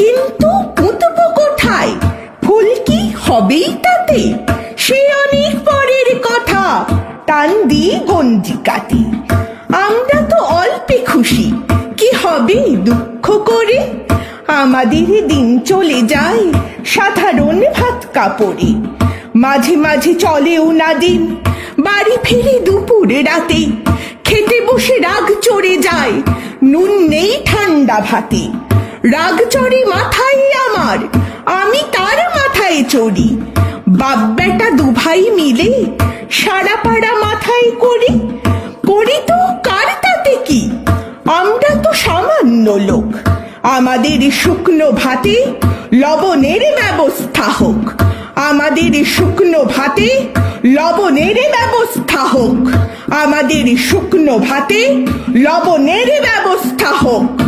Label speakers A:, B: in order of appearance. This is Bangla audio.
A: কিন্তু পুঁতব কোথায় ফুল কি হবেই তাতে? সে অনেক পরের কথা, টান দিয়ে গঞ্জিকাতে। আমরা তো অল্পে খুশি, কি হবে দুঃখ করে? আমাদের দিন চলে যায় সাধারণ ভাত কাপড়ে। মাঝে মাঝে চলেও না দিন, বাড়ি ফিরে দুপুর রাতে। খেতে বসে রাগ চড়ে যায়, নুন নেই ঠান্ডা ভাতে। রাগ চড়ে মাথায় আমার, আমি তার মাথায় চড়ি। বাপ বেটা দুভাই মিলে সারা পাড়া মাথায় করি। করি তো কার তাতে কি? আমরা তো সামান্য লোক। আমাদের শুকনো ভাতে লবণের ব্যবস্থা হোক। আমাদের শুকনো ভাতে লবণের ব্যবস্থা হোক। আমাদের শুকনো ভাতে লবণের ব্যবস্থা হোক।